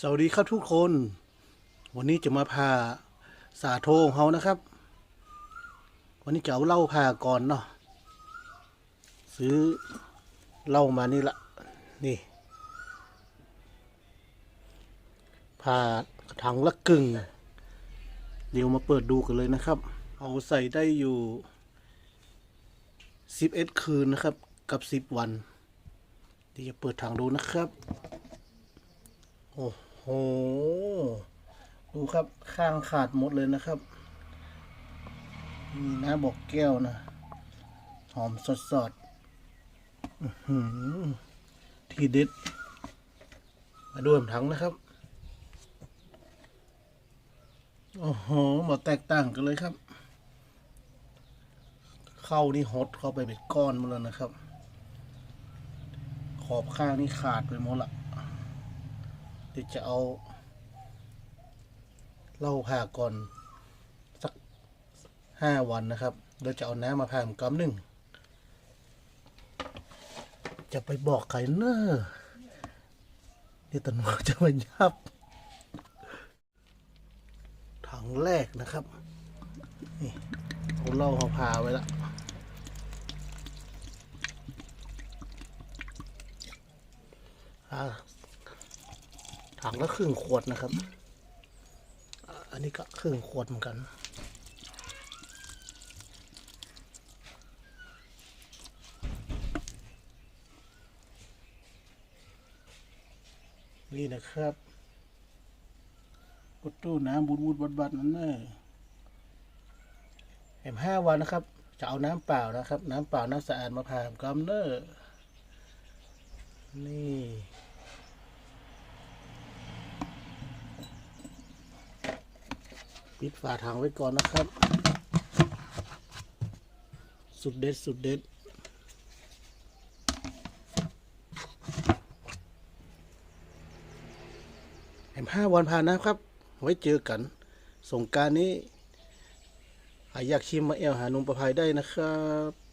สวัสดีครับทุกคน วันนี้จะมาพาสาโทของเขานะครับ วันนี้จะเอาเหล้าพาก่อนเนาะซื้อเหล้ามานี่ละนี่พาถังละกึ่ง เดี๋ยวมาเปิดดูกันเลยนะครับ เอาใส่ได้อยู่สิบเอ็ดคืนนะครับ กับสิบวันเดี๋ยวจะเปิดถังดูนะครับ โอ้โห ดูครับข้างขาดหมดเลยนะครับ มีน้ำบอกแก้วนะ หอมสดสดๆทีเด็ด มาดูถังนะครับ โอ้โหมาแตกต่างกันเลยครับ เข้านี่หดเข้าไปเป็นก้อนหมาแล้วนะครับ ขอบข้างนี่ขาดไปหมดละ เดี๋ยวจะเอาเหล้าผ่าก่อนสักห้าวันนะครับเดี๋ยจะเอาน้ำมาผ่ามกำหนึ่ง จะไปบอกใครเนอะนี่ตำรวจจะมายับถังแรกนะครับ นี่เอาเหล้าเขาพาไว้ละอ่า ถังละครึ่งขวดนะครับ อันนี้ก็ครึ่งขวดเหมือนกัน นี่นะครับกดตู้น้ำบูดบูดบัดบัดนั่นเนอะเห็มห้าวันนะครับ จะเอาน้ำเปล่านะครับ น้ำเปล่าน้ำสะอาดมาผ่ามกำเนอร์นี่ ปิดฝาถังไว้ก่อนนะครับ สุดเด็ดสุดเด็ดแหมห้าวันผ่านนะครับ ไว้เจอกัน สงการนี้หายอยากชิมมาแอลหานุ่มประภัยได้นะครับ